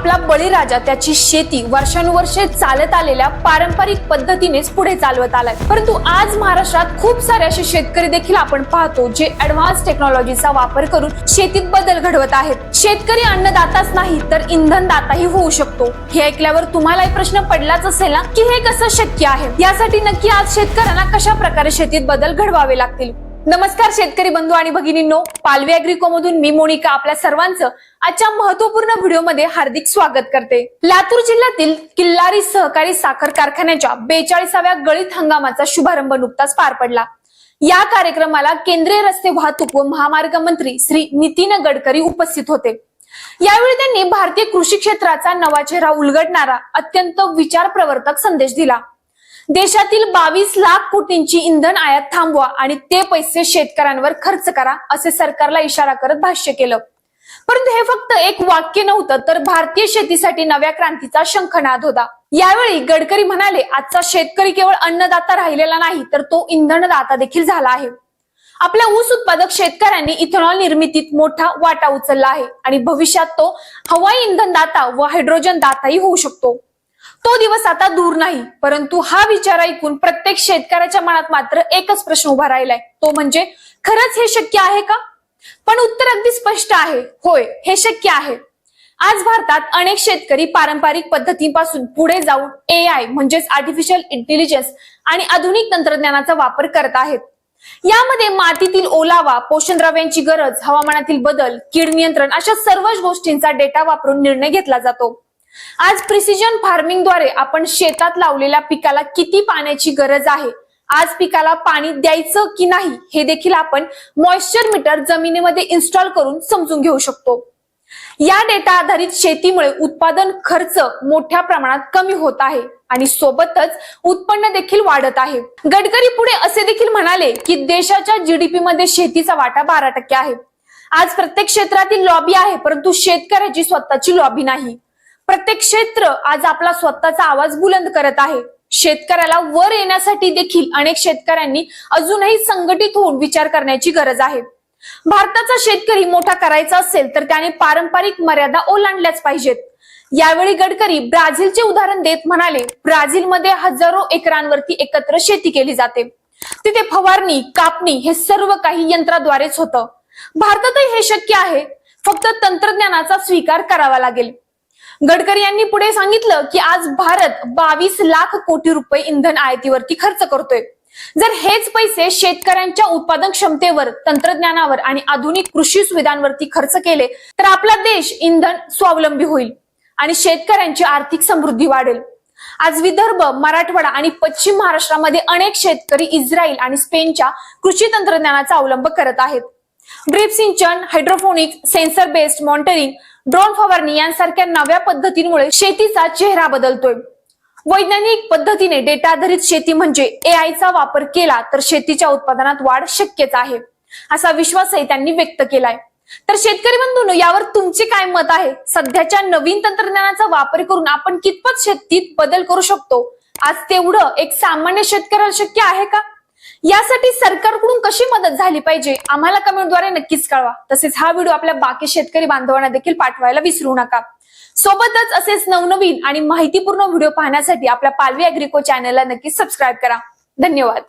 आपला बळीराजा त्याची शेती वर्षानुवर्षे चालत आलेल्या पारंपरिक पद्धतीनेच पुढे चालवत आलाय. परंतु आज महाराष्ट्रात खूप सारे असे शेतकरी देखील आपण पाहतो जे ऍडव्हान्स टेक्नॉलॉजीचा वापर करून शेतीत बदल घडवत आहेत. शेतकरी अन्नदाताच नाही तर इंधनदाताही होऊ शकतो. हे ऐकल्यावर तुम्हालाही प्रश्न पडलाच असेल ना की हे कसं शक्य आहे? यासाठी नक्की आज शेतकऱ्यांना कशा प्रकारे शेतीत बदल घडवावे लागतील? नमस्कार शेतकरी बंधू आणि भगिनींनो पालवे अॅग्रिको मधून मी मोनिका आपल्या सर्वांचं आजच्या महत्त्वपूर्ण व्हिडिओमध्ये हार्दिक स्वागत करते. लातूर जिल्ह्यातील किल्लारी सहकारी साखर कारखान्याच्या बेचाळीसाव्या गळीत हंगामाचा शुभारंभ नुकताच पार पडला. या कार्यक्रमाला केंद्रीय रस्ते वाहतूक व महामार्ग मंत्री श्री नितीन गडकरी उपस्थित होते. यावेळी त्यांनी भारतीय कृषी क्षेत्राचा नवा चेहरा उलगडणारा अत्यंत विचार प्रवर्तक संदेश दिला. देशातील बावीस लाख कोटींची इंधन आयात थांबवा आणि ते पैसे शेतकऱ्यांवर खर्च करा असे सरकारला इशारा करत भाष्य केलं. परंतु हे फक्त एक वाक्य नव्हतं तर भारतीय शेतीसाठी नव्या क्रांतीचा शंखनाद होता. यावेळी गडकरी म्हणाले आजचा शेतकरी केवळ अन्नदाता राहिलेला नाही तर तो इंधनदाता देखील झाला आहे. आपल्या ऊस उत्पादक शेतकऱ्यांनी इथेनॉल निर्मितीत मोठा वाटा उचलला आहे आणि भविष्यात तो हवाई इंधनदाता व हायड्रोजन दाताही होऊ शकतो. तो दिवस आता दूर नाही परंतु हा विचार ऐकून प्रत्येक शेतकऱ्याच्या मनात मात्र एकच प्रश्न उभा राहिलाय. तो म्हणजे खरंच हे शक्य आहे का? पण उत्तर अगदी स्पष्ट आहे. होय हे शक्य आहे. आज भारतात अनेक शेतकरी पारंपरिक पद्धतीपासून पुढे जाऊन ए आय म्हणजेच आर्टिफिशियल इंटेलिजन्स आणि आधुनिक तंत्रज्ञानाचा वापर करत आहेत. यामध्ये मातीतील ओलावा पोषण द्रव्यांची गरज हवामानातील बदल कीड नियंत्रण अशा सर्वच गोष्टींचा डेटा वापरून निर्णय घेतला जातो. आज प्रिसिजन फार्मिंगद्वारे आपण शेतात लावलेल्या पिकाला किती पाण्याची गरज आहे? आज पिकाला पाणी द्यायचं की नाही हे देखील आपण मॉइश्चर मीटर जमिनीमध्ये इन्स्टॉल करून समजून घेऊ शकतो. या डेटा आधारित शेतीमुळे उत्पादन खर्च मोठ्या प्रमाणात कमी होत आहे आणि सोबतच उत्पन्न देखील वाढत आहे. गडकरी पुढे असे देखील म्हणाले की देशाच्या जीडीपी मध्ये शेतीचा वाटा बारा टक्के आहे. आज प्रत्येक क्षेत्रातील लॉबी आहे परंतु शेतकऱ्याची स्वतःची लॉबी नाही. प्रत्येक क्षेत्र आज आपला स्वतःचा आवाज बुलंद करत आहे. शेतकऱ्याला वर येण्यासाठी देखील अनेक शेतकऱ्यांनी अजूनही संघटित होऊन विचार करण्याची गरज आहे. भारताचा शेतकरी मोठा करायचा असेल तर त्याने पारंपरिक मर्यादा ओलांडल्याच पाहिजेत. यावेळी गडकरी ब्राझीलचे उदाहरण देत म्हणाले ब्राझीलमध्ये हजारो एकरांवरती एकत्र शेती केली जाते. तिथे फवारणी कापणी हे सर्व काही यंत्राद्वारेच होतं. भारतातही हे शक्य आहे. फक्त तंत्रज्ञानाचा स्वीकार करावा लागेल. गडकरी यांनी पुढे सांगितलं की आज भारत बावीस लाख कोटी रुपये इंधन आयातीवरती खर्च करतोय. जर हेच पैसे शेतकऱ्यांच्या उत्पादन क्षमतेवर तंत्रज्ञानावर आणि आधुनिक कृषी सुविधांवरती खर्च केले तर आपला देश इंधन स्वावलंबी होईल आणि शेतकऱ्यांची आर्थिक समृद्धी वाढेल. आज विदर्भ मराठवाडा आणि पश्चिम महाराष्ट्रामध्ये अनेक शेतकरी इस्रायल आणि स्पेनच्या कृषी तंत्रज्ञानाचा अवलंब करत आहेत. ड्रीप सिंचन hydroponic sensor based monitoring drone फवारणी यांसारख्या नव्या पद्धतींमुळे शेतीचा चेहरा बदलतोय. वैज्ञानिक पद्धतीने डेटा आधारित शेती म्हणजे एआय वापर केला तर शेतीच्या उत्पादनात वाढ शक्यच आहे असा विश्वासही त्यांनी व्यक्त केलाय. तर शेतकरी बंधूंनो यावर तुमचे काय मत आहे? सध्याच्या नवीन तंत्रज्ञानाचा वापर करून आपण कितपत शेतीत बदल करू शकतो? आज तेवढं एक सामान्य शेतकऱ्याला शक्य आहे का? यासाठी सरकारकडून कशी मदत झाली पाहिजे? आम्हाला कमेंटद्वारे नक्कीच कळवा. तसेच हा व्हिडिओ आपल्या बाकी शेतकरी बांधवांना देखील पाठवायला विसरू नका. सोबतच असेच नवनवीन आणि माहितीपूर्ण व्हिडिओ पाहण्यासाठी आपल्या पालवी अॅग्रिको चॅनलला नक्की सबस्क्राईब करा. धन्यवाद.